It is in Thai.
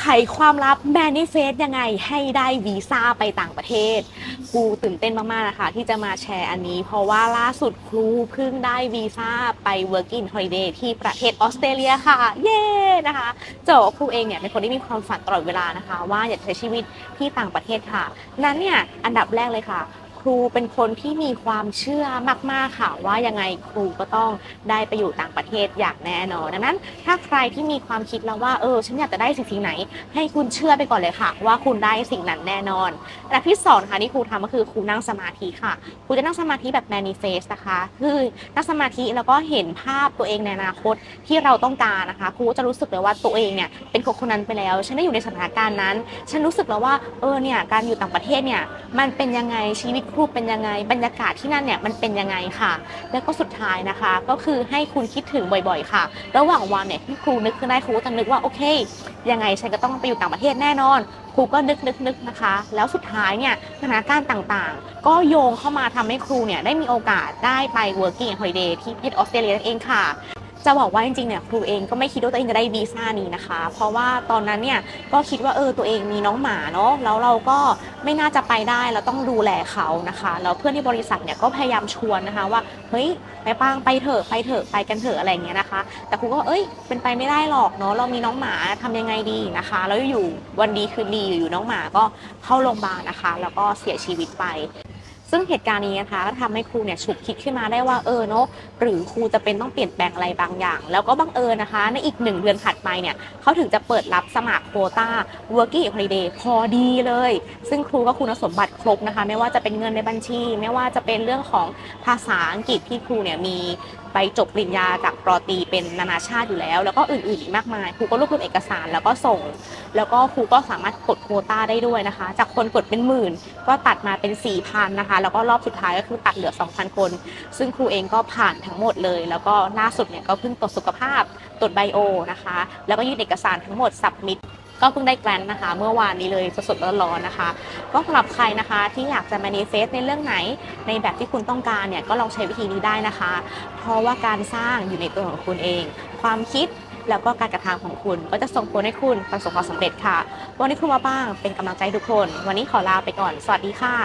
ไขความลับ manifest ยังไงให้ได้วีซ่าไปต่างประเทศครูตื่นเต้นมากๆนะคะที่จะมาแชร์อันนี้ เพราะว่าล่าสุดครูเพิ่งได้วีซ่าไป working holiday ที่ประเทศออสเตรเลียค่ะ เย้นะคะจะบอกว่าครูเองเนี่ยเป็นคนที่มีความฝันตลอดเวลานะคะ ว่าอยากจะใช้ชีวิตที่ต่างประเทศค่ะ นั้นเนี่ยอันดับแรกเลยค่ะ ครูเป็นคนที่มีความเชื่อมาก ๆ ค่ะ ว่ายังไงครูก็ต้องได้ไปอยู่ต่างประเทศอย่างแน่นอนดังนั้น ถ้าใครที่มีความคิดแล้วว่าเออฉันอยากจะได้สิ่งสิ่งไหน ให้คุณเชื่อไปก่อนเลยค่ะ ว่าคุณได้สิ่งนั้นแน่นอนอันดับที่สองค่ะที่ครูทำก็คือครูนั่งสมาธิค่ะครูจะนั่งสมาธิแบบ manifest นะคะคือนั่งสมาธิแล้วก็เห็นภาพตัวเองในอนาคตที่เราต้องการนะคะครูก็จะรู้สึกเลยว่าตัวเองเนี่ยเป็นคนคนนั้นไปแล้วฉันได้อยู่ในสถานการณ์นั้น ฉันรู้สึกแล้วว่าเออเนี่ยการอยู่ต่างประเทศเนี่ย มันเป็นยังไงชีวิตครูเป็นยังไง บรรยากาศที่นั่นเนี่ยมันเป็นยังไงค่ะ แล้วก็สุดท้ายนะคะ ก็คือให้คุณคิดถึงบ่อยๆ ค่ะ ระหว่างวันเนี่ยที่ครูนึกขึ้นได้ครูก็จะนึกว่าโอเค ยังไงฉันก็ต้องไปอยู่ต่างประเทศแน่นอนครูก็นึกนึกนึกนะคะ แล้วสุดท้ายเนี่ยสถานการณ์ต่างๆ ก็โยงเข้ามาทำให้ครูเนี่ยได้มีโอกาสได้ไป working holiday ที่ประเทศออสเตรเลียนั่นเองค่ะ จะบอกว่าจริงๆเนี่ยครูเองก็ไม่คิดว่าตัวเองจะได้วีซ่านี้นะคะ เพราะว่าตอนนั้นเนี่ยก็คิดว่าเออตัวเองมีน้องหมาเนาะแล้วเราก็ไม่น่าจะไปได้เราต้องดูแลเขานะคะแล้วเพื่อนที่บริษัทเนี่ยก็พยายามชวนนะคะว่าเฮ้ยไปปางไปเถอะไปเถอะไปกันเถอะอะไรอย่างเงี้ยนะคะ แต่ครูก็เอ้ยเป็นไปไม่ได้หรอกเนาะเรามีน้องหมาทำยังไงดีนะคะ แล้วอยู่วันดีคืนดีอยู่น้องหมาก็เข้าโรงพยาบาลนะคะ แล้วก็เสียชีวิตไป ซึ่งเหตุการณ์นี้นะคะก็ทำให้ครูเนี่ยฉุกคิดขึ้นมาได้ว่าเออเนาะหรือครูจะเป็นต้องเปลี่ยนแปลงอะไรบางอย่าง แล้วก็บังเอิญนะคะ ในอีกหนึ่งเดือนถัดไปเนี่ยเขาถึงจะเปิดรับสมัครโควต้า working holiday พอดีเลย ซึ่งครูก็คุณสมบัติครบนะคะ ไม่ว่าจะเป็นเงินในบัญชี ไม่ว่าจะเป็นเรื่องของภาษาอังกฤษที่ครูเนี่ยมีไปจบปริญญาจากปรตีเป็นนานาชาติอยู่แล้ว แล้วก็อื่นๆอีกมากมายครูก็รวบรวมเอกสารแล้วก็ส่ง แล้วก็ครูก็สามารถกดโควต้าได้ด้วยนะคะ จากคนกดเป็นหมื่น ก็ตัดมาเป็น4,000นะคะ แล้วก็รอบสุดท้ายก็คือตัดเหลือ 2,000 คน ซึ่งครูเองก็ผ่านทั้งหมดเลย แล้วก็ล่าสุดเนี่ยก็เพิ่งตรวจสุขภาพตรวจไบโอนะคะ แล้วก็ยื่นเอกสารทั้งหมดสับมิด ก็เพิ่งได้แกรนนะคะ เมื่อวานนี้เลยสดๆร้อนๆนะคะ ก็สำหรับใครนะคะที่อยากจะ manifest ในเรื่องไหนในแบบที่คุณต้องการเนี่ยก็ลองใช้วิธีนี้ได้นะคะ เพราะว่าการสร้างอยู่ในตัวของคุณเอง ความคิดแล้วก็การกระทำของคุณก็จะส่งผลให้คุณประสบความสำเร็จค่ะ วันนี้ครูมาบ้างเป็นกำลังใจทุกคน วันนี้ขอลาไปก่อน สวัสดีค่ะ